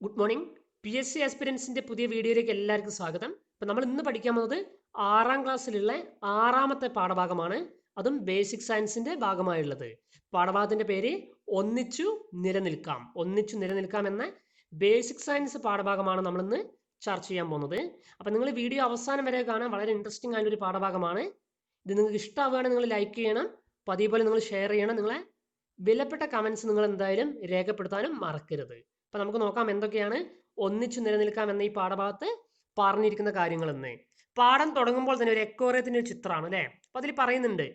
Good morning P S C ആസ്പിരൻസിന്റെ പുതിയ വീഡിയോയിലേക്ക് എല്ലാവർക്കും സ്വാഗതം. ഇപ്പൊ നമ്മൾ ഇന്ന് പഠിക്കാൻ പോകുന്നത് ആറാം ക്ലാസ്സിലുള്ള ആറാമത്തെ പാഠഭാഗമാണ്. അതും ബേസിക് സയൻസിന്റെ ഭാഗമായുള്ളത്. പാഠഭാഗത്തിന്റെ പേര് ഒന്നിച്ചു നിലനിൽക്കാം. ഒന്നിച്ചു നിലനിൽക്കാം എന്ന ബേസിക് സയൻസ് പാഠഭാഗമാണ് നമ്മൾ ഇന്ന് ചർച്ച ചെയ്യാൻ പോകുന്നത്. അപ്പൊ നിങ്ങൾ വീഡിയോ അവസാനം വരെ കാണാൻ വളരെ ഇൻട്രസ്റ്റിംഗ് ആയ ഒരു പാഠഭാഗമാണ്. ഇത് നിങ്ങൾക്ക് ഇഷ്ടമാവുകയാണെങ്കിൽ നിങ്ങൾ ലൈക്ക് ചെയ്യണം. പതിവ് പോലെ നിങ്ങൾ ഷെയർ ചെയ്യണം. നിങ്ങളെ വിലപ്പെട്ട കമൻസ് നിങ്ങൾ എന്തായാലും രേഖപ്പെടുത്താനും മറക്കരുത്. അപ്പം നമുക്ക് നോക്കാം എന്തൊക്കെയാണ് ഒന്നിച്ചു നിലനിൽക്കാം എന്ന ഈ പാഠഭാഗത്ത് പറഞ്ഞിരിക്കുന്ന കാര്യങ്ങളെന്ന്. പാഠം തുടങ്ങുമ്പോൾ തന്നെ ഒരു എക്കോറിയത്തിന്റെ ഒരു ചിത്രമാണ് അല്ലേ? അപ്പം അതിൽ പറയുന്നുണ്ട്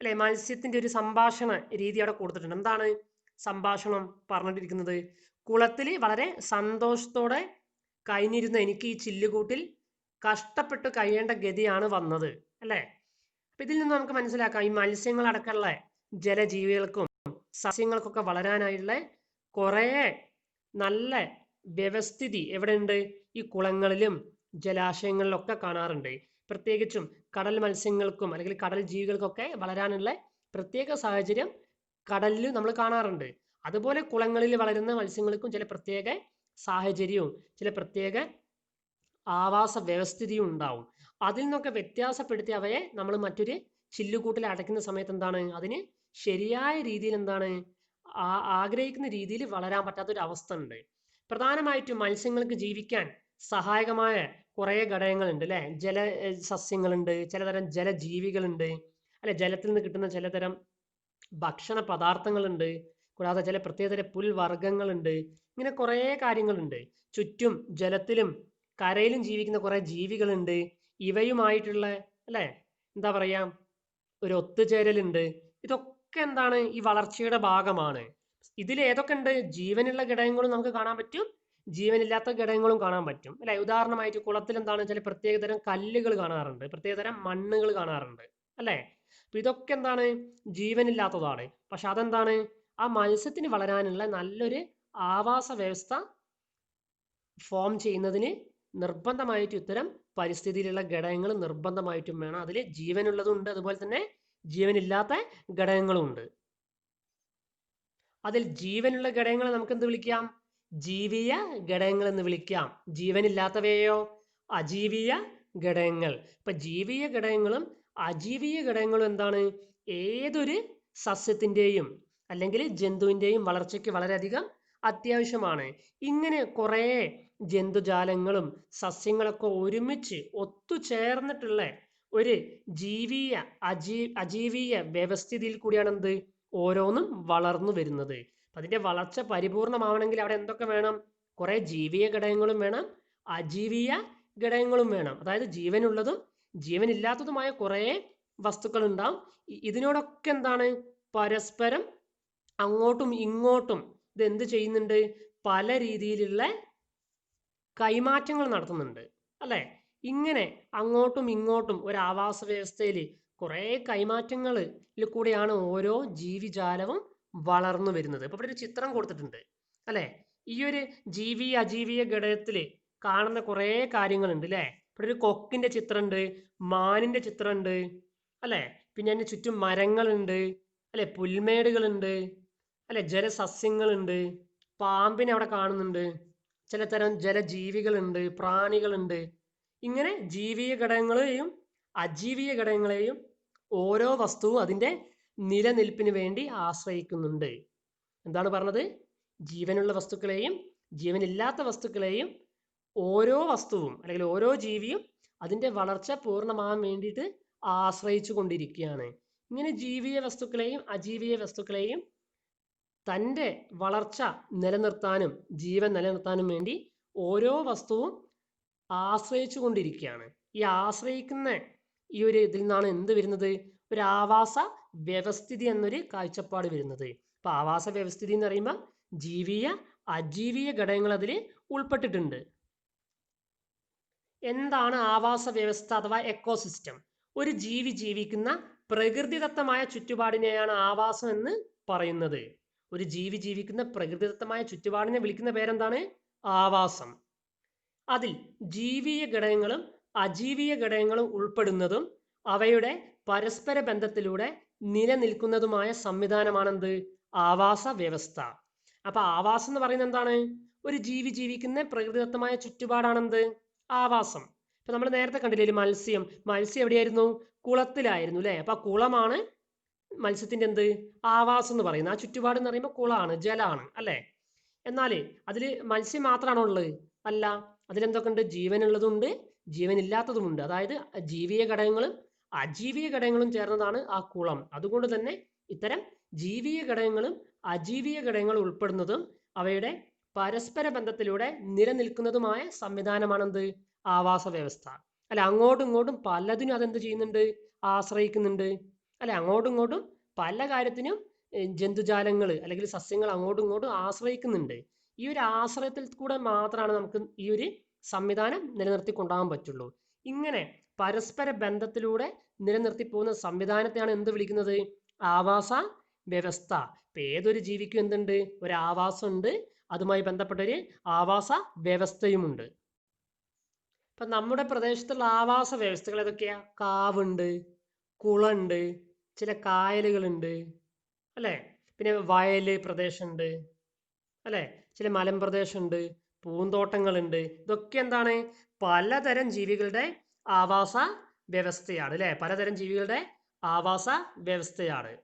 അല്ലേ? മത്സ്യത്തിന്റെ ഒരു സംഭാഷണ രീതി അവിടെ കൊടുത്തിട്ടുണ്ട്. എന്താണ് സംഭാഷണം പറഞ്ഞിട്ടിരിക്കുന്നത്? കുളത്തിൽ വളരെ സന്തോഷത്തോടെ കഴിഞ്ഞിരുന്ന എനിക്ക് ഈ ചില്ലുകൂട്ടിൽ കഷ്ടപ്പെട്ട് കഴിയേണ്ട ഗതിയാണ് വന്നത് അല്ലേ? അപ്പം ഇതിൽ നിന്ന് നമുക്ക് മനസ്സിലാക്കാം ഈ മത്സ്യങ്ങളടക്കമുള്ള ജലജീവികൾക്കും സസ്യങ്ങൾക്കൊക്കെ വളരാനായുള്ള കുറേ നല്ല വ്യവസ്ഥിതി എവിടെയുണ്ട്? ഈ കുളങ്ങളിലും ജലാശയങ്ങളിലൊക്കെ കാണാറുണ്ട്. പ്രത്യേകിച്ചും കടൽ മത്സ്യങ്ങൾക്കും അല്ലെങ്കിൽ കടൽ ജീവികൾക്കൊക്കെ വളരാനുള്ള പ്രത്യേക സാഹചര്യം കടലിൽ നമ്മൾ കാണാറുണ്ട്. അതുപോലെ കുളങ്ങളിൽ വളരുന്ന മത്സ്യങ്ങൾക്കും ചില പ്രത്യേക സാഹചര്യവും ചില പ്രത്യേക ആവാസ വ്യവസ്ഥിതിയും ഉണ്ടാവും. അതിൽ നിന്നൊക്കെ വ്യത്യാസപ്പെടുത്തി അവയെ നമ്മൾ മറ്റൊരു ചില്ലുകൂട്ടിൽ അടയ്ക്കുന്ന സമയത്ത് എന്താണ്? അതിന് ശരിയായ രീതിയിൽ എന്താണ്? ആഗ്രഹിക്കുന്ന രീതിയിൽ വളരാൻ പറ്റാത്ത ഒരു അവസ്ഥ ഉണ്ട് പ്രധാനമായിട്ടും മത്സ്യങ്ങൾക്ക് ജീവിക്കാൻ സഹായകമായ കുറേ ഘടകങ്ങളുണ്ട് അല്ലെ? ജല സസ്യങ്ങളുണ്ട് ചിലതരം ജലജീവികളുണ്ട് അല്ലെ? ജലത്തിൽ നിന്ന് കിട്ടുന്ന ചിലതരം ഭക്ഷണ പദാർത്ഥങ്ങളുണ്ട് കൂടാതെ ചില പ്രത്യേകതര പുൽവർഗങ്ങളുണ്ട് ഇങ്ങനെ കുറേ കാര്യങ്ങളുണ്ട്. ചുറ്റും ജലത്തിലും കരയിലും ജീവിക്കുന്ന കുറേ ജീവികളുണ്ട്. ഇവയുമായിട്ടുള്ള അല്ലെ? എന്താ പറയാ? ഒരു ഒത്തുചേരലുണ്ട്. ഇതൊക്കെ എന്താണ് ഈ വളർച്ചയുടെ ഭാഗമാണ്. ഇതിൽ ഏതൊക്കെ ഉണ്ട്? ജീവനുള്ള ഘടകങ്ങളും നമുക്ക് കാണാൻ പറ്റും. ജീവനില്ലാത്ത ഘടകങ്ങളും കാണാൻ പറ്റും. അല്ലെ? ഉദാഹരണമായിട്ട് കുളത്തിൽ എന്താണ് ചില പ്രത്യേകതരം കല്ലുകൾ കാണാറുണ്ട്. പ്രത്യേകതരം മണ്ണുകൾ കാണാറുണ്ട്. അല്ലേ? അപ്പൊ ഇതൊക്കെ എന്താണ്? ജീവനില്ലാത്തതാണ്. പക്ഷെ അതെന്താണ്? ആ മത്സ്യത്തിന് വളരാനുള്ള നല്ലൊരു ആവാസ വ്യവസ്ഥ ഫോം ചെയ്യുന്നതിന് നിർബന്ധമായിട്ട് ഇത്തരം പരിസ്ഥിതിയിലുള്ള ഘടകങ്ങൾ നിർബന്ധമായിട്ടും വേണം. അതിൽ ജീവനുള്ളതും ഉണ്ട്. അതുപോലെ തന്നെ ജീവനില്ലാത്ത ഘടകങ്ങളുമുണ്ട് അതിൽ ജീവനുള്ള ഘടകങ്ങളെ നമുക്ക് എന്ത് വിളിക്കാം? ജീവിയ ഘടകങ്ങൾ എന്ന് വിളിക്കാം. ജീവനില്ലാത്തവയോ അജീവിയ ഘടകങ്ങൾ. ഇപ്പൊ ജീവിയ ഘടകങ്ങളും അജീവിയ ഘടകങ്ങളും എന്താണ്? ഏതൊരു സസ്യത്തിന്റെയും അല്ലെങ്കിൽ ജന്തുവിന്റെയും വളർച്ചയ്ക്ക് വളരെയധികം അത്യാവശ്യമാണ്. ഇങ്ങനെ കുറേ ജന്തുജാലങ്ങളും സസ്യങ്ങളൊക്കെ ഒരുമിച്ച് ഒത്തുചേർന്നിട്ടുള്ള ഒരു ജീവിയ അജീ അജീവീയ വ്യവസ്ഥിതിയിൽ കൂടിയാണ് എന്ത് ഓരോന്നും വളർന്നു വരുന്നത്. അതിന്റെ വളർച്ച പരിപൂർണമാവണമെങ്കിൽ അവിടെ എന്തൊക്കെ വേണം? കുറെ ജീവിയ ഘടകങ്ങളും വേണം അജീവീയ ഘടകങ്ങളും വേണം. അതായത് ജീവനുള്ളതും ജീവനില്ലാത്തതുമായ കുറേ വസ്തുക്കൾ ഉണ്ടാവും ഇതിനോടൊക്കെ എന്താണ്? പരസ്പരം അങ്ങോട്ടും ഇങ്ങോട്ടും ഇത് എന്ത് ചെയ്യുന്നുണ്ട്? പല രീതിയിലുള്ള കൈമാറ്റങ്ങൾ നടത്തുന്നുണ്ട്. അല്ലെ? ഇങ്ങനെ അങ്ങോട്ടും ഇങ്ങോട്ടും ഒരു ആവാസ വ്യവസ്ഥയിൽ കുറേ കൈമാറ്റങ്ങളിൽ കൂടെയാണ് ഓരോ ജീവിജാലവും വളർന്നു വരുന്നത്. ഇപ്പൊ ഇവിടെ ഒരു ചിത്രം കൊടുത്തിട്ടുണ്ട്. അല്ലെ? ഈ ഒരു ജീവി അജീവിയ ഘടകത്തിൽ കാണുന്ന കുറേ കാര്യങ്ങളുണ്ട് അല്ലെ ഇവിടെ ഒരു കൊക്കിന്റെ ചിത്രമുണ്ട് മാനിന്റെ ചിത്രമുണ്ട് അല്ലെ? പിന്നെ അതിന് ചുറ്റും മരങ്ങളുണ്ട് അല്ലെ? പുൽമേടുകളുണ്ട് അല്ലെ? ജലസസ്യങ്ങളുണ്ട് പാമ്പിനെ അവിടെ കാണുന്നുണ്ട്. ചിലതരം ജലജീവികളുണ്ട് പ്രാണികളുണ്ട്. ഇങ്ങനെ ജീവീയ ഘടകങ്ങളെയും അജീവീയ ഘടകങ്ങളെയും ഓരോ വസ്തുവും അതിന്റെ നിലനിൽപ്പിന് വേണ്ടി ആശ്രയിക്കുന്നുണ്ട്. എന്താണ് പറഞ്ഞത്? ജീവനുള്ള വസ്തുക്കളെയും ജീവനില്ലാത്ത വസ്തുക്കളെയും ഓരോ വസ്തുവും അല്ലെങ്കിൽ ഓരോ ജീവിയും അതിന്റെ വളർച്ച പൂർണമാകാൻ വേണ്ടിയിട്ട് ആശ്രയിച്ചു കൊണ്ടിരിക്കുകയാണ്. ഇങ്ങനെ ജീവിയ വസ്തുക്കളെയും അജീവിയ വസ്തുക്കളെയും തന്റെ വളർച്ച നിലനിർത്താനും ജീവൻ നിലനിർത്താനും വേണ്ടി ഓരോ വസ്തുവും ആശ്രയിച്ചു കൊണ്ടിരിക്കുകയാണ് ഈ ആശ്രയിക്കുന്ന ഈ ഒരു ഇതിൽ നിന്നാണ് എന്ത് വരുന്നത്? ഒരു ആവാസ വ്യവസ്ഥിതി എന്നൊരു കാഴ്ചപ്പാട് വരുന്നത്. അപ്പൊ ആവാസ വ്യവസ്ഥിതി എന്ന് പറയുമ്പോൾ ജീവിയ അജീവീയ ഘടകങ്ങൾ അതിൽ ഉൾപ്പെട്ടിട്ടുണ്ട്. എന്താണ് ആവാസ വ്യവസ്ഥ അഥവാ എക്കോസിസ്റ്റം ഒരു ജീവി ജീവിക്കുന്ന പ്രകൃതിദത്തമായ ചുറ്റുപാടിനെയാണ് ആവാസം എന്ന് പറയുന്നത്. ഒരു ജീവി ജീവിക്കുന്ന പ്രകൃതിദത്തമായ ചുറ്റുപാടിനെ വിളിക്കുന്ന പേരെന്താണ്? ആവാസം. അതിൽ ജീവീയ ഘടകങ്ങളും അജീവീയ ഘടകങ്ങളും ഉൾപ്പെടുന്നതും അവയുടെ പരസ്പര ബന്ധത്തിലൂടെ നിലനിൽക്കുന്നതുമായ സംവിധാനമാണെന്ത്? ആവാസ വ്യവസ്ഥ. അപ്പൊ ആവാസം എന്ന് പറയുന്നത് എന്താണ്? ഒരു ജീവി ജീവിക്കുന്ന പ്രകൃതിദത്തമായ ചുറ്റുപാടാണെന്ത്? ആവാസം. ഇപ്പൊ നമ്മൾ നേരത്തെ കണ്ടില്ലേ മത്സ്യം. മത്സ്യം എവിടെയായിരുന്നു? കുളത്തിലായിരുന്നു അല്ലെ അപ്പൊ കുളമാണ് മത്സ്യത്തിന്റെ എന്ത്? ആവാസം എന്ന് പറയുന്നത്. ആ ചുറ്റുപാട് എന്ന് പറയുമ്പോൾ കുളമാണ് ജലമാണ് അല്ലെ? എന്നാൽ അതിൽ മത്സ്യം മാത്രമാണോ ഉള്ളത്? അല്ല. അതിലെന്തൊക്കെ ഉണ്ട് ജീവനുള്ളതുണ്ട് ജീവനില്ലാത്തതുമുണ്ട്. അതായത് ജീവിയ ഘടകങ്ങളും അജീവിയ ഘടകങ്ങളും ചേർന്നതാണ് ആ കുളം. അതുകൊണ്ട് തന്നെ ഇത്തരം ജീവിയ ഘടകങ്ങളും അജീവിയ ഘടകങ്ങളും ഉൾപ്പെടുന്നതും അവയുടെ പരസ്പര ബന്ധത്തിലൂടെ നിലനിൽക്കുന്നതുമായ സംവിധാനമാണെന്ത്? ആവാസ വ്യവസ്ഥ. അല്ല അങ്ങോട്ടും ഇങ്ങോട്ടും പലതിനും അതെന്ത് ചെയ്യുന്നുണ്ട്? ആശ്രയിക്കുന്നുണ്ട്. അല്ല അങ്ങോട്ടും ഇങ്ങോട്ടും പല കാര്യത്തിനും ജന്തുജാലങ്ങൾ അല്ലെങ്കിൽ സസ്യങ്ങൾ അങ്ങോട്ടും ഇങ്ങോട്ടും ആശ്രയിക്കുന്നുണ്ട്. ഈ ഒരു ആശ്രയത്തിൽ കൂടെ മാത്രമാണ് നമുക്ക് ഈ ഒരു സംവിധാനം നിലനിർത്തി കൊണ്ടുപോകാൻ പറ്റുള്ളൂ. ഇങ്ങനെ പരസ്പര ബന്ധത്തിലൂടെ നിലനിർത്തി പോകുന്ന സംവിധാനത്തെയാണ് എന്ത് വിളിക്കുന്നത്? ആവാസ വ്യവസ്ഥ. ഇപ്പം ഏതൊരു ജീവിക്കും എന്തുണ്ട്? ഒരു ആവാസമുണ്ട് അതുമായി ബന്ധപ്പെട്ട ഒരു ആവാസ വ്യവസ്ഥയുമുണ്ട്. ഇപ്പൊ നമ്മുടെ പ്രദേശത്തുള്ള ആവാസ വ്യവസ്ഥകൾ ഏതൊക്കെയാ? കാവുണ്ട് കുളമുണ്ട് ചില കായലുകളുണ്ട്. അല്ലേ? പിന്നെ വയൽ പ്രദേശമുണ്ട്. അല്ലേ? ചില മലമ്പ്രദേശമുണ്ട് പൂന്തോട്ടങ്ങളുണ്ട്. ഇതൊക്കെ എന്താണ്? പലതരം ജീവികളുടെ ആവാസ വ്യവസ്ഥയാണ് അല്ലെ? പലതരം ജീവികളുടെ ആവാസ വ്യവസ്ഥയാണ്.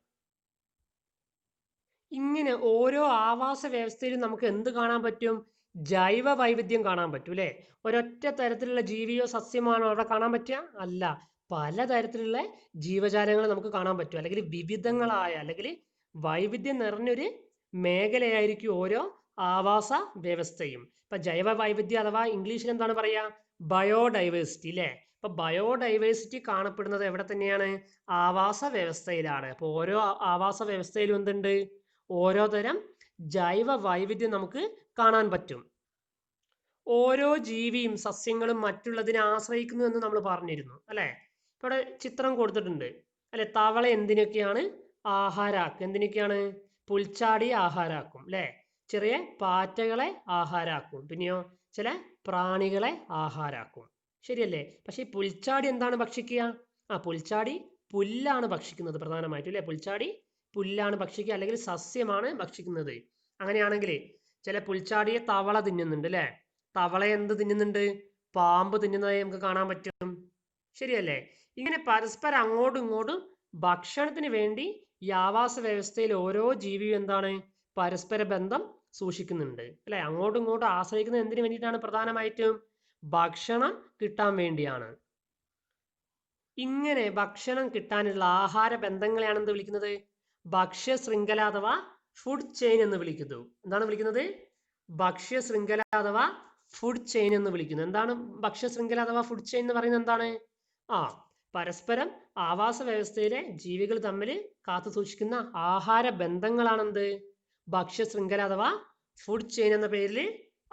ഇങ്ങനെ ഓരോ ആവാസ വ്യവസ്ഥയിലും നമുക്ക് എന്ത് കാണാൻ പറ്റും? ജൈവ വൈവിധ്യം കാണാൻ പറ്റും അല്ലെ? ഒരൊറ്റ തരത്തിലുള്ള ജീവിയോ സസ്യമാണോ അവിടെ കാണാൻ പറ്റുക? അല്ല. പലതരത്തിലുള്ള ജീവജാലങ്ങൾ നമുക്ക് കാണാൻ പറ്റും. അല്ലെങ്കിൽ വിവിധങ്ങളായ അല്ലെങ്കിൽ വൈവിധ്യം നിറഞ്ഞൊരു മേഖലയായിരിക്കും ഓരോ ആവാസ വ്യവസ്ഥയും. ഇപ്പൊ ജൈവ വൈവിധ്യം അഥവാ ഇംഗ്ലീഷിൽ എന്താണ് പറയാ? ബയോഡൈവേഴ്സിറ്റി അല്ലേ ഇപ്പൊ ബയോഡൈവേഴ്സിറ്റി കാണപ്പെടുന്നത് എവിടെ തന്നെയാണ്? ആവാസ വ്യവസ്ഥയിലാണ്. അപ്പോൾ ഓരോ ആവാസ വ്യവസ്ഥയിലും എന്തുണ്ട്? ഓരോ തരം ജൈവ വൈവിധ്യം നമുക്ക് കാണാൻ പറ്റും. ഓരോ ജീവിയും സസ്യങ്ങളും മറ്റുള്ളതിനെ ആശ്രയിക്കുന്നു എന്ന് നമ്മൾ പറഞ്ഞിരുന്നു അല്ലെ? ഇവിടെ ചിത്രം കൊടുത്തിട്ടുണ്ട്. അല്ലെ തവള എന്തിനൊക്കെയാണ്? ആഹാരാക്കും. എന്തിനൊക്കെയാണ്? പുൽച്ചാടി ആഹാരാക്കും അല്ലെ ചെറിയ പാറ്റകളെ ആഹാരാക്കും. പിന്നെയോ ചില പ്രാണികളെ ആഹാരാക്കും. ശരിയല്ലേ? പക്ഷെ ഈ പുൽച്ചാടി എന്താണ് ഭക്ഷിക്കുക? ആ പുൽച്ചാടി പുല്ലാണ് ഭക്ഷിക്കുന്നത് പ്രധാനമായിട്ടും അല്ലെ? പുൽച്ചാടി പുല്ലാണ് ഭക്ഷിക്കുക അല്ലെങ്കിൽ സസ്യമാണ് ഭക്ഷിക്കുന്നത്. അങ്ങനെയാണെങ്കിൽ ചില പുൽച്ചാടിയെ തവള തിന്നുന്നുണ്ട് അല്ലെ? തവള എന്ത് തിന്നുന്നുണ്ട്? പാമ്പ് തിന്നുന്നതായി നമുക്ക് കാണാൻ പറ്റും. ശരിയല്ലേ? ഇങ്ങനെ പരസ്പരം അങ്ങോട്ടും ഇങ്ങോട്ടും ഭക്ഷണത്തിന് വേണ്ടി ഈ ആവാസ വ്യവസ്ഥയിൽ ഓരോ ജീവിയും എന്താണ്? പരസ്പര ബന്ധം സൂക്ഷിക്കുന്നുണ്ട്. അല്ലെ? അങ്ങോട്ടും ഇങ്ങോട്ടും ആശ്രയിക്കുന്നത് എന്തിനു വേണ്ടിയിട്ടാണ്? പ്രധാനമായിട്ടും ഭക്ഷണം കിട്ടാൻ വേണ്ടിയാണ്. ഇങ്ങനെ ഭക്ഷണം കിട്ടാനുള്ള ആഹാര ബന്ധങ്ങളെയാണ് എന്ത് വിളിക്കുന്നത്? ഭക്ഷ്യ ശൃംഖല അഥവാ ഫുഡ് ചെയിൻ എന്ന് വിളിക്കുന്നു. എന്താണ് വിളിക്കുന്നത്? ഭക്ഷ്യ ശൃംഖല അഥവാ ഫുഡ് ചെയിൻ എന്ന് വിളിക്കുന്നു. എന്താണ് ഭക്ഷ്യ ശൃംഖല അഥവാ ഫുഡ് ചെയിൻ എന്ന് പറയുന്നത് എന്താണ്? ആ പരസ്പരം ആവാസ വ്യവസ്ഥയിലെ ജീവികൾ തമ്മിൽ കാത്തു സൂക്ഷിക്കുന്ന ആഹാര ബന്ധങ്ങളാണെന്ത്? ഭക്ഷ്യ ശൃംഖല അഥവാ ഫുഡ് ചെയിൻ എന്ന പേരിൽ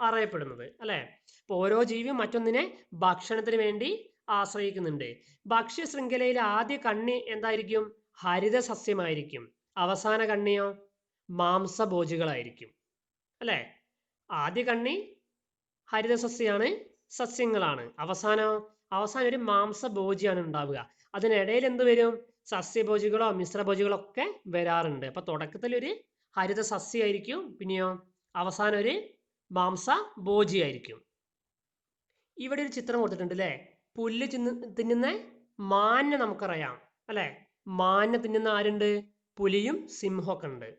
അറിയപ്പെടുന്നത് അല്ലെ? ഇപ്പൊ ഓരോ ജീവിയും മറ്റൊന്നിനെ ഭക്ഷണത്തിന് വേണ്ടി ആശ്രയിക്കുന്നുണ്ട്. ഭക്ഷ്യ ശൃംഖലയിലെ ആദ്യ കണ്ണി എന്തായിരിക്കും? ഹരിത സസ്യമായിരിക്കും അവസാന കണ്ണിയോ? മാംസഭോജികളായിരിക്കും. അല്ലെ? ആദ്യ കണ്ണി ഹരിത സസ്യമാണ് സസ്യങ്ങളാണ്. അവസാനം? അവസാനം ഒരു മാംസഭോജിയാണ് ഉണ്ടാവുക. അതിനിടയിൽ എന്ത് വരും? സസ്യഭോജികളോ മിശ്രഭോജികളോ ഒക്കെ വരാറുണ്ട്. അപ്പൊ തുടക്കത്തിൽ ഒരു ഹരിത സസ്യമായിരിക്കും പിന്നെയോ അവസാനം ഒരു മാംസ ഭോജിയായിരിക്കും. ഇവിടെ ഒരു ചിത്രം കൊടുത്തിട്ടുണ്ട് അല്ലേ പുല്ല് ചിന്ന് തിന്നുന്ന മാനിനെ നമുക്കറിയാം. അല്ലെ? മാനിനെ തിന്നുന്ന ആരുണ്ട്? പുലിയും സിംഹമൊക്കെ ഉണ്ട്.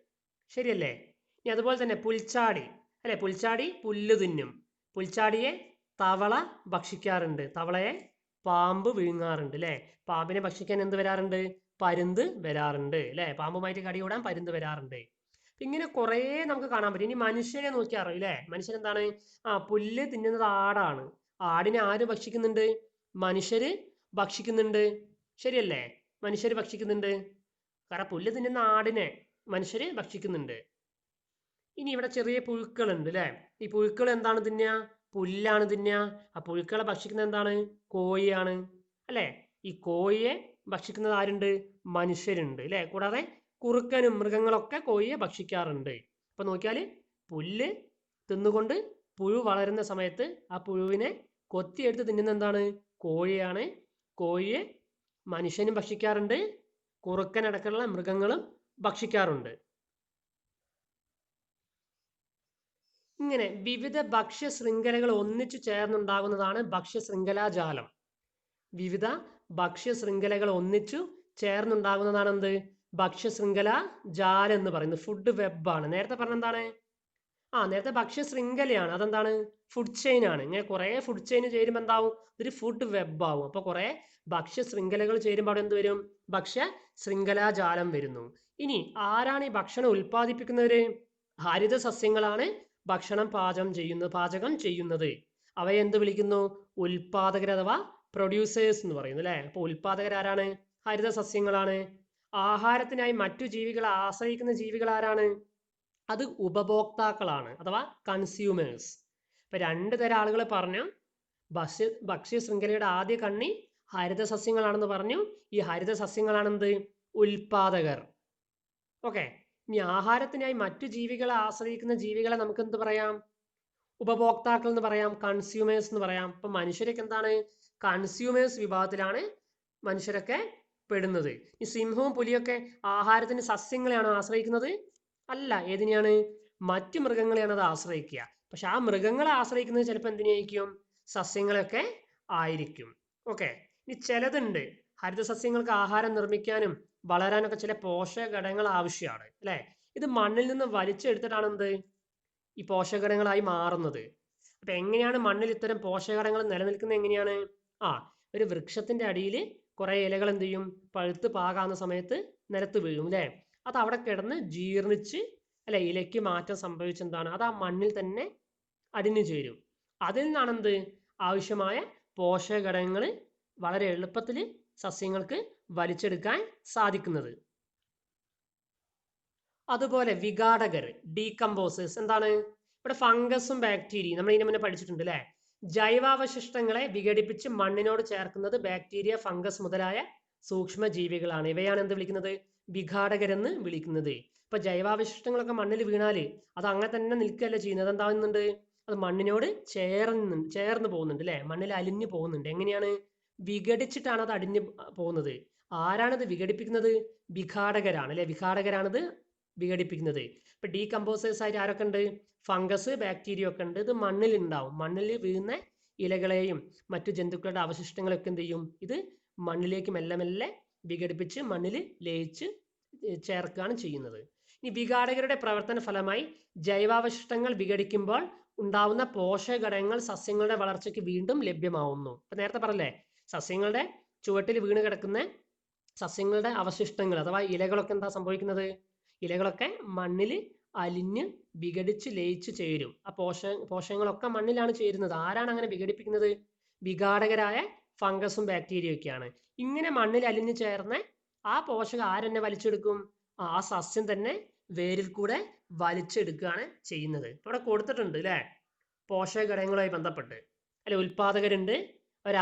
ശരിയല്ലേ? ഇനി അതുപോലെ തന്നെ പുൽച്ചാടി. അല്ലെ? പുൽച്ചാടി പുല്ല് തിന്നും. പുൽച്ചാടിയെ തവള ഭക്ഷിക്കാറുണ്ട്. തവളയെ പാമ്പ് വിഴുങ്ങാറുണ്ട്. അല്ലെ? പാമ്പിനെ ഭക്ഷിക്കാൻ എന്ത് വരാറുണ്ട്? പരുന്ത് വരാറുണ്ട്. അല്ലെ? പാമ്പുമായിട്ട് കടികൂടാൻ പരുന്ത് വരാറുണ്ട്. ഇങ്ങനെ കുറേ നമുക്ക് കാണാൻ പറ്റും. ഇനി മനുഷ്യനെ നോക്കിയാറോ അല്ലേ മനുഷ്യൻ എന്താണ്? ആ പുല്ല് തിന്നുന്നത് ആടാണ്. ആടിനെ ആര് ഭക്ഷിക്കുന്നുണ്ട്? മനുഷ്യര് ഭക്ഷിക്കുന്നുണ്ട്. ശരിയല്ലേ? മനുഷ്യര് ഭക്ഷിക്കുന്നുണ്ട്. കാരണം പുല്ല് തിന്നുന്ന ആടിനെ മനുഷ്യര് ഭക്ഷിക്കുന്നുണ്ട്. ഇനി ഇവിടെ ചെറിയ പുഴുക്കളുണ്ട് അല്ലേ ഈ പുഴുക്കൾ എന്താണ് തിന്നുക? പുല്ലാണ് തിന്നുക. ആ പുഴുക്കളെ ഭക്ഷിക്കുന്നത് എന്താണ്? കോഴിയാണ്. അല്ലേ? ഈ കോഴിയെ ഭക്ഷിക്കുന്നത് ആരുണ്ട്? മനുഷ്യരുണ്ട് അല്ലേ കൂടാതെ കുറുക്കനും മൃഗങ്ങളൊക്കെ കോഴിയെ ഭക്ഷിക്കാറുണ്ട്. അപ്പൊ നോക്കിയാൽ പുല്ല് തിന്നുകൊണ്ട് പുഴു വളരുന്ന സമയത്ത് ആ പുഴുവിനെ കൊത്തിയെടുത്ത് തിന്നുന്ന എന്താണ്? കോഴിയാണ്. കോഴിയെ മനുഷ്യനും ഭക്ഷിക്കാറുണ്ട് കുറുക്കനടക്കമുള്ള മൃഗങ്ങളും ഭക്ഷിക്കാറുണ്ട്. ഇങ്ങനെ വിവിധ ഭക്ഷ്യ ശൃംഖലകൾ ഒന്നിച്ചു ചേർന്നുണ്ടാകുന്നതാണ് ഭക്ഷ്യ ശൃംഖലാജാലം വിവിധ ഭക്ഷ്യ ശൃംഖലകൾ ഒന്നിച്ചു ചേർന്നുണ്ടാകുന്നതാണ് എന്ത് ഭക്ഷ്യ ശൃംഖല ജാലം എന്ന് പറയുന്നത് ഫുഡ് വെബാണ് നേരത്തെ പറഞ്ഞ എന്താണ്? ആ നേരത്തെ ഭക്ഷ്യ ശൃംഖലയാണ് അതെന്താണ്? ഫുഡ് ചെയിൻ ആണ്. ഇങ്ങനെ കുറേ ഫുഡ് ചെയിൻ ചേരുമ്പോൾ എന്താവും? ഇതൊരു ഫുഡ് വെബ് ആവും. അപ്പോൾ കുറേ ഭക്ഷ്യ ശൃംഖലകൾ ചേരുമ്പോൾ അവിടെ എന്ത് വരും? ഭക്ഷ്യ ശൃംഖലാജാലം വരുന്നു. ഇനി ആരാണ് ഈ ഭക്ഷണം ഉൽപ്പാദിപ്പിക്കുന്നവര്? ഹരിത സസ്യങ്ങളാണ് ഭക്ഷണം പാചകം ചെയ്യുന്നത് പാചകം ചെയ്യുന്നത്. അവയെ എന്ത് വിളിക്കുന്നു? ഉൽപാദകർ അഥവാ പ്രൊഡ്യൂസേഴ്സ് എന്ന് പറയുന്നു അല്ലേ? അപ്പോൾ ഉൽപാദകർ ആരാണ് ഹരിത സസ്യങ്ങളാണ്. ആഹാരത്തിനായി മറ്റു ജീവികളെ ആശ്രയിക്കുന്ന ജീവികൾ ആരാണ് അത് ഉപഭോക്താക്കളാണ് അഥവാ കൺസ്യൂമേഴ്സ് ഇപ്പൊ രണ്ട് തരം ആളുകൾ പറഞ്ഞു. ഭക്ഷ്യ ഭക്ഷ്യ ശൃംഖലയുടെ ആദ്യ കണ്ണി ഹരിത സസ്യങ്ങളാണെന്ന് പറഞ്ഞു. ഈ ഹരിത സസ്യങ്ങളാണെന്ത് ഉൽപാദകർ. ഓക്കെ. ഇനി ആഹാരത്തിനായി മറ്റു ജീവികളെ ആശ്രയിക്കുന്ന ജീവികളെ നമുക്ക് എന്ത് പറയാം? ഉപഭോക്താക്കൾ എന്ന് പറയാം കൺസ്യൂമേഴ്സ് എന്ന് പറയാം. ഇപ്പൊ മനുഷ്യരൊക്കെ എന്താണ് കൺസ്യൂമേഴ്സ് വിഭാഗത്തിലാണ് മനുഷ്യരൊക്കെ പെടുന്നത്. ഈ സിംഹവും പുലിയൊക്കെ ആഹാരത്തിന് സസ്യങ്ങളെയാണോ ആശ്രയിക്കുന്നത്? അല്ല ഏതിനെയാണ്? മറ്റു മൃഗങ്ങളെയാണ് അത് ആശ്രയിക്കുക. പക്ഷെ ആ മൃഗങ്ങളെ ആശ്രയിക്കുന്നത് ചിലപ്പോൾ എന്തിനായിരിക്കും സസ്യങ്ങളൊക്കെ ആയിരിക്കും. ഓക്കെ. ഇനി ചിലതുണ്ട്. ഹരിത സസ്യങ്ങൾക്ക് ആഹാരം നിർമ്മിക്കാനും വളരാനൊക്കെ ചില പോഷക ഘടകങ്ങൾ ആവശ്യമാണ് അല്ലെ? ഇത് മണ്ണിൽ നിന്ന് വലിച്ചെടുത്തിട്ടാണ് എന്ത്? ഈ പോഷകഘടകങ്ങളായി മാറുന്നത്. അപ്പൊ എങ്ങനെയാണ് മണ്ണിൽ ഇത്തരം പോഷകഘടകങ്ങൾ നിലനിൽക്കുന്നത് എങ്ങനെയാണ്? ആ ഒരു വൃക്ഷത്തിന്റെ അടിയിൽ കുറെ ഇലകൾ എന്ത് ചെയ്യും? പഴുത്ത് പാകാവുന്ന സമയത്ത് നിലത്ത് വീഴും അല്ലേ അത് അവിടെ കിടന്ന് ജീർണിച്ച് അല്ലെ ഇലയ്ക്ക് മാറ്റം സംഭവിച്ചെന്താണ് അത് ആ മണ്ണിൽ തന്നെ അടിഞ്ഞു ചേരും. അതിൽ നിന്നാണ് എന്ത്? ആവശ്യമായ പോഷകഘടകങ്ങൾ വളരെ എളുപ്പത്തിൽ സസ്യങ്ങൾക്ക് വലിച്ചെടുക്കാൻ സാധിക്കുന്നത്. അതുപോലെ വിഘാടകർ ഡീകമ്പോസേഴ്സ് എന്താണ്? ഇവിടെ ഫംഗസും ബാക്ടീരിയയും നമ്മൾ ഇതിനെ മുന്നേ പഠിച്ചിട്ടുണ്ട് അല്ലേ ജൈവാവശിഷ്ടങ്ങളെ വിഘടിപ്പിച്ച് മണ്ണിനോട് ചേർക്കുന്നത് ബാക്ടീരിയ ഫംഗസ് മുതലായ സൂക്ഷ്മ ജീവികളാണ് ഇവയാണ് എന്ത് വിളിക്കുന്നത്? വിഘാടകരെന്ന് വിളിക്കുന്നത്. ഇപ്പൊ ജൈവാവശിഷ്ടങ്ങളൊക്കെ മണ്ണിൽ വീണാൽ അത് അങ്ങനെ തന്നെ നിൽക്കുകയല്ല ചെയ്യുന്നത്? എന്താകുന്നുണ്ട് അത് മണ്ണിനോട് ചേർന്ന് ചേർന്ന് പോകുന്നുണ്ട് അല്ലെ? മണ്ണിൽ അലിഞ്ഞു പോകുന്നുണ്ട്. എങ്ങനെയാണ്? വിഘടിച്ചിട്ടാണ് അത് അടിഞ്ഞു പോകുന്നത്. ആരാണത് വിഘടിപ്പിക്കുന്നത്? വിഘാടകരാണ് അല്ലെ? വിഘാടകരാണിത് വിഘടിപ്പിക്കുന്നത്. ഇപ്പൊ ഡീകമ്പോസേഴ്സ് ആയിട്ട് ആരൊക്കെ ഉണ്ട്? ഫംഗസ് ബാക്ടീരിയ ഒക്കെ ഉണ്ട്. ഇത് മണ്ണിൽ ഉണ്ടാവും. മണ്ണിൽ വീഴുന്ന ഇലകളെയും മറ്റു ജന്തുക്കളുടെ അവശിഷ്ടങ്ങളൊക്കെ എന്ത് ചെയ്യും? ഇത് മണ്ണിലേക്ക് മെല്ലെ മെല്ലെ വിഘടിപ്പിച്ച് മണ്ണിൽ ലയിച്ച് ചേർക്കുകയാണ് ചെയ്യുന്നത്. ഇനി വിഘാടകരുടെ പ്രവർത്തന ഫലമായി ജൈവാവശിഷ്ടങ്ങൾ വിഘടിക്കുമ്പോൾ ഉണ്ടാവുന്ന പോഷകഘടകങ്ങൾ സസ്യങ്ങളുടെ വളർച്ചയ്ക്ക് വീണ്ടും ലഭ്യമാവുന്നു. ഇപ്പൊ നേരത്തെ പറഞ്ഞല്ലേ സസ്യങ്ങളുടെ ചുവട്ടിൽ വീണ് കിടക്കുന്ന സസ്യങ്ങളുടെ അവശിഷ്ടങ്ങൾ അഥവാ ഇലകളൊക്കെ എന്താ സംഭവിക്കുന്നത്? ഇലകളൊക്കെ മണ്ണിൽ അലിഞ്ഞ് വിഘടിച്ച് ലയിച്ച് ചേരും. ആ പോഷ പോഷകങ്ങളൊക്കെ മണ്ണിലാണ് ചേരുന്നത്. ആരാണ് അങ്ങനെ വിഘടിപ്പിക്കുന്നത്? വിഘാടകരായ ഫംഗസും ബാക്ടീരിയയൊക്കെയാണ് ഇങ്ങനെ മണ്ണിൽ അലിഞ്ഞു ചേർന്ന് ആ പോഷകം ആരെന്നെ വലിച്ചെടുക്കും? ആ സസ്യം തന്നെ വേരിൽ കൂടെ വലിച്ചെടുക്കുകയാണ് ചെയ്യുന്നത്. ഇവിടെ കൊടുത്തിട്ടുണ്ട് അല്ലേ പോഷക ഘടകങ്ങളുമായി ബന്ധപ്പെട്ട്. അല്ലെ ഉൽപാദകരുണ്ട്.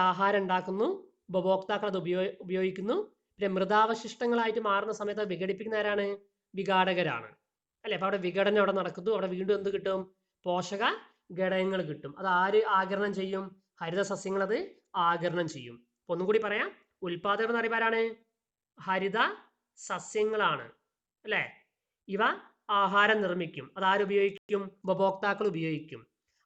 ആഹാരം ഉണ്ടാക്കുന്നു. ഉപഭോക്താക്കൾ അത് ഉപയോഗ ഉപയോഗിക്കുന്നു. പിന്നെ മൃതാവശിഷ്ടങ്ങളായിട്ട് മാറുന്ന സമയത്ത് വിഘടിപ്പിക്കുന്ന ആരാണ് വിഘാടകരാണ്. അല്ലെ? അപ്പൊ അവിടെ വിഘടനം അവിടെ നടക്കുന്നു. അവിടെ വീണ്ടും എന്ത് കിട്ടും? പോഷക ഘടകങ്ങൾ കിട്ടും. അത് ആര് ആകരണം ചെയ്യും? ഹരിത സസ്യങ്ങൾ അത് ആകരണം ചെയ്യും. അപ്പൊ ഒന്നും കൂടി പറയാം. ഉൽപാദകർ എന്ന് പറയുമ്പോൾ ആരാണ്? ഹരിത സസ്യങ്ങളാണ് അല്ലെ? ഇവ ആഹാരം നിർമ്മിക്കും. അത് ആരുപയോഗിക്കും ഉപഭോക്താക്കൾ ഉപയോഗിക്കും.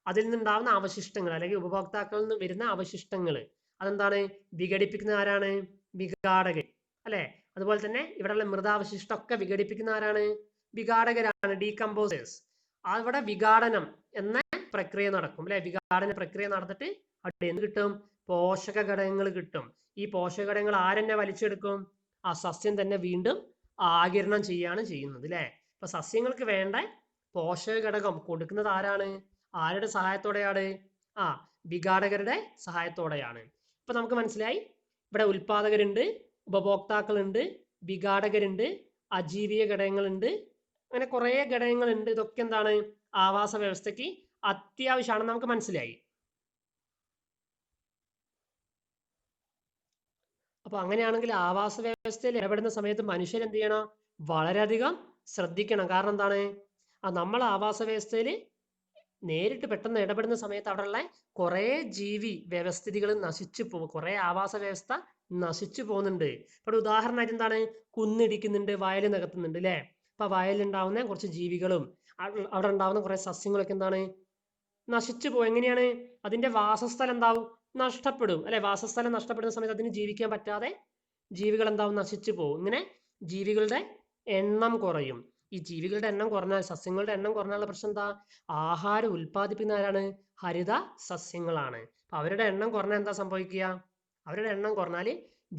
അതിൽ നിന്നുണ്ടാവുന്ന അവശിഷ്ടങ്ങൾ അല്ലെങ്കിൽ ഉപഭോക്താക്കളിൽ നിന്ന് വരുന്ന അവശിഷ്ടങ്ങൾ. അതെന്താണ്? വിഘടിപ്പിക്കുന്ന ആരാണ്? വിഘാടകൻ അല്ലെ? അതുപോലെ തന്നെ ഇവിടെയുള്ള മൃതാവശിഷ്ടം ഒക്കെ വിഘടിപ്പിക്കുന്ന ആരാണ് വിഘാടകരാണ് ഡീകമ്പോസേഴ്സ് അവിടെ വിഘാടനം എന്ന പ്രക്രിയ നടക്കും അല്ലെ? വിഘാടന പ്രക്രിയ നടന്നിട്ട് അവിടെ എന്ത് കിട്ടും? പോഷക ഘടകങ്ങൾ കിട്ടും. ഈ പോഷക ഘടകങ്ങൾ ആരെന്നെ വലിച്ചെടുക്കും? ആ സസ്യം തന്നെ വീണ്ടും ആകിരണം ചെയ്യാണ് ചെയ്യുന്നത് അല്ലെ? അപ്പൊ സസ്യങ്ങൾക്ക് വേണ്ട പോഷക ഘടകം കൊടുക്കുന്നത് ആരാണ്? ആരുടെ സഹായത്തോടെയാണ്? ആ വിഘാടകരുടെ സഹായത്തോടെയാണ്. ഇപ്പൊ നമുക്ക് മനസ്സിലായി ഇവിടെ ഉൽപാദകരുണ്ട്. ഉപഭോക്താക്കളുണ്ട് വിഘാടകരുണ്ട് അജീവീയ ഘടകങ്ങളുണ്ട് അങ്ങനെ കുറേ ഘടകങ്ങളുണ്ട്. ഇതൊക്കെ എന്താണ്? ആവാസ വ്യവസ്ഥയ്ക്ക് അത്യാവശ്യമാണെന്ന് നമുക്ക് മനസ്സിലായി. അപ്പൊ അങ്ങനെയാണെങ്കിൽ ആവാസ വ്യവസ്ഥയിൽ ഇടപെടുന്ന സമയത്ത് മനുഷ്യർ എന്ത് ചെയ്യണം? വളരെയധികം ശ്രദ്ധിക്കണം. കാരണം എന്താണ്? ആ നമ്മൾ ആവാസ വ്യവസ്ഥയിൽ നേരിട്ട് പെട്ടെന്ന് ഇടപെടുന്ന സമയത്ത് അവിടെയുള്ള കുറേ ജീവി വ്യവസ്ഥിതികൾ നശിച്ചു പോകും. കുറേ ആവാസ വ്യവസ്ഥ നശിച്ചു പോകുന്നുണ്ട്. ഇവിടെ ഉദാഹരണമായിട്ട് എന്താണ്? കുന്നിടിക്കുന്നുണ്ട് വയൽ നികത്തുന്നുണ്ട് അല്ലേ അപ്പൊ വയലുണ്ടാവുന്ന കുറച്ച് ജീവികളും അവിടെ ഉണ്ടാവുന്ന കുറേ സസ്യങ്ങളൊക്കെ എന്താണ്? നശിച്ചു പോകും. എങ്ങനെയാണ്? അതിന്റെ വാസസ്ഥലം എന്താവും? നഷ്ടപ്പെടും. അല്ലെ? വാസസ്ഥലം നഷ്ടപ്പെടുന്ന സമയത്ത് അതിന് ജീവിക്കാൻ പറ്റാതെ ജീവികൾ എന്താവും നശിച്ചു പോകും. ഇങ്ങനെ ജീവികളുടെ എണ്ണം കുറയും. ഈ ജീവികളുടെ എണ്ണം കുറഞ്ഞാൽ സസ്യങ്ങളുടെ എണ്ണം കുറഞ്ഞാലുള്ള പ്രശ്നം എന്താ? ആഹാരം ഉൽപ്പാദിപ്പിക്കുന്ന ആരാണ് ഹരിത സസ്യങ്ങളാണ്. അവരുടെ എണ്ണം കുറഞ്ഞാൽ എന്താ സംഭവിക്കുക? അവരുടെ എണ്ണം കുറഞ്ഞാൽ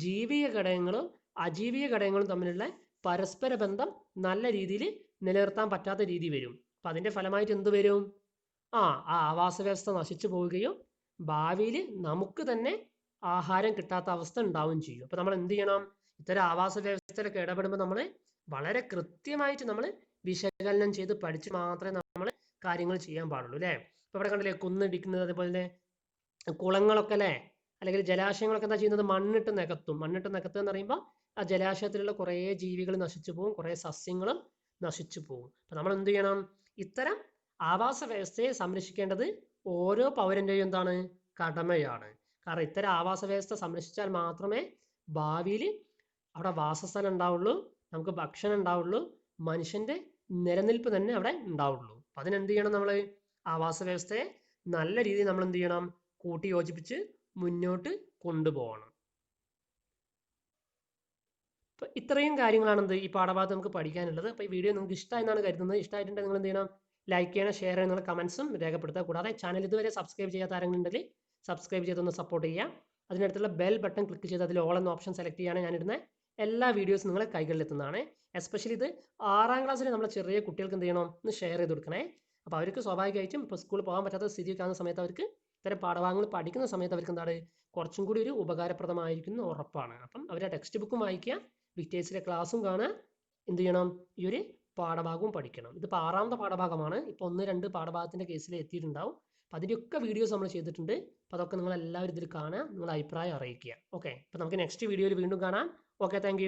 ജീവിക ഘടകങ്ങളും അജീവിക ഘടകങ്ങളും തമ്മിലുള്ള പരസ്പര ബന്ധം നല്ല രീതിയിൽ നിലനിർത്താൻ പറ്റാത്ത രീതി വരും. അപ്പൊ അതിന്റെ ഫലമായിട്ട് എന്ത് വരും? ആ ആ ആവാസ വ്യവസ്ഥ നശിച്ചു പോവുകയും ഭാവിയിൽ നമുക്ക് തന്നെ ആഹാരം കിട്ടാത്ത അവസ്ഥ ഉണ്ടാവുകയും ചെയ്യും. അപ്പൊ നമ്മൾ എന്ത് ചെയ്യണം? ഇത്തരം ആവാസ വ്യവസ്ഥയിലൊക്കെ ഇടപെടുമ്പോൾ നമ്മൾ വളരെ കൃത്യമായിട്ട് നമ്മൾ വിശകലനം ചെയ്ത് പഠിച്ച് മാത്രമേ നമ്മൾ കാര്യങ്ങൾ ചെയ്യാൻ പാടുള്ളൂ അല്ലേ? ഇപ്പൊ ഇവിടെ കണ്ടില്ലേ കുന്നിടിക്കുന്നത് അതുപോലെ കുളങ്ങളൊക്കെ അല്ലേ? അല്ലെങ്കിൽ ജലാശയങ്ങളൊക്കെ എന്താ ചെയ്യുന്നത്? മണ്ണിട്ട് നികത്തും. മണ്ണിട്ട് നികത്തുക എന്ന് പറയുമ്പോൾ ആ ജലാശയത്തിലുള്ള കുറേ ജീവികൾ നശിച്ചു പോകും. കുറേ സസ്യങ്ങളും നശിച്ചു പോകും. അപ്പൊ നമ്മൾ എന്ത് ചെയ്യണം? ഇത്തരം ആവാസ വ്യവസ്ഥയെ സംരക്ഷിക്കേണ്ടത് ഓരോ പൗരന്റെയും എന്താണ്? കടമയാണ്. കാരണം ഇത്തരം ആവാസ വ്യവസ്ഥ സംരക്ഷിച്ചാൽ മാത്രമേ ഭാവിയിൽ അവിടെ വാസസ്ഥലം ഉണ്ടാവുള്ളൂ നമുക്ക് ഭക്ഷണം ഉണ്ടാവുള്ളൂ മനുഷ്യന്റെ നിലനിൽപ്പ് തന്നെ അവിടെ ഉണ്ടാവുള്ളൂ. അപ്പൊ അതിനെന്ത് ചെയ്യണം നമ്മൾ ആവാസ വ്യവസ്ഥയെ നല്ല രീതിയിൽ നമ്മൾ എന്ത് ചെയ്യണം? കൂട്ടി യോജിപ്പിച്ച് മുന്നോട്ട് കൊണ്ടുപോകണം. അപ്പൊ ഇത്രയും കാര്യങ്ങളാണ് എന്ത് ഈ പാഠഭാഗത്ത് നമുക്ക് പഠിക്കാനുള്ളത്. അപ്പോൾ ഈ വീഡിയോ നിങ്ങൾക്ക് ഇഷ്ടമായെന്നാണ് കരുതുന്നത്. ഇഷ്ടമായിട്ടുണ്ടെങ്കിൽ നിങ്ങൾ എന്ത് ചെയ്യണം? ലൈക്ക് ചെയ്യണം ഷെയർ ചെയ്യണം എന്നുള്ള കമൻസും രേഖപ്പെടുത്തുക. കൂടാതെ ചാനൽ ഇതുവരെ സബ്സ്ക്രൈബ് ചെയ്യാത്ത ആരെങ്കിലും സബ്സ്ക്രൈബ് ചെയ്തൊന്ന് സപ്പോർട്ട് ചെയ്യുക. അതിനടുത്തുള്ള ബെൽ ബട്ടൺ ക്ലിക്ക് ചെയ്ത് അതിൽ ഓൾ എന്ന ഓപ്ഷൻ സെലക്ട് ചെയ്യാണ് ഞാനിടുന്ന. എല്ലാ വീഡിയോസും നിങ്ങളെ കൈകളിൽ എത്തുന്നതാണ് എസ്പെഷ്യലി ഇത് ആറാം ക്ലാസ്സിൽ നമ്മളെ ചെറിയ കുട്ടികൾക്ക് എന്ത് ചെയ്യണം? ഒന്ന് ഷെയർ ചെയ്ത് കൊടുക്കണേ. അപ്പോൾ അവർക്ക് സ്വാഭാവികമായിട്ടും ഇപ്പോൾ സ്കൂളിൽ പോകാൻ പറ്റാത്ത സ്ഥിതിയൊക്കെ ആകുന്ന സമയത്ത് അവർക്ക് ഇത്തരം പാഠഭാഗങ്ങൾ പഠിക്കുന്ന സമയത്ത് അവർക്ക് എന്താണ്? കുറച്ചും കൂടി ഒരു ഉപകാരപ്രദമായിരിക്കും എന്ന് ഉറപ്പാണ്. അപ്പം അവർ ആ ടെക്സ്റ്റ് ബുക്കും വായിക്കുക വിക്ടേഴ്സിലെ ക്ലാസ്സും കാണുക എന്ത് ചെയ്യണം? ഈ ഒരു പാഠഭാഗവും പഠിക്കണം. ഇതിപ്പോൾ ആറാമത്തെ പാഠഭാഗമാണ്. ഇപ്പോൾ ഒന്ന് രണ്ട് പാഠഭാഗത്തിന്റെ കേസിൽ എത്തിയിട്ടുണ്ടാവും. അപ്പം അതിന്റെയൊക്കെ വീഡിയോസ് നമ്മൾ ചെയ്തിട്ടുണ്ട്. അപ്പോൾ അതൊക്കെ നിങ്ങൾ എല്ലാവരും ഇതിൽ കാണുക നിങ്ങളുടെ അഭിപ്രായം അറിയിക്കുക. ഓക്കെ അപ്പോൾ നമുക്ക് നെക്സ്റ്റ് വീഡിയോയിൽ വീണ്ടും കാണാം. Okay thank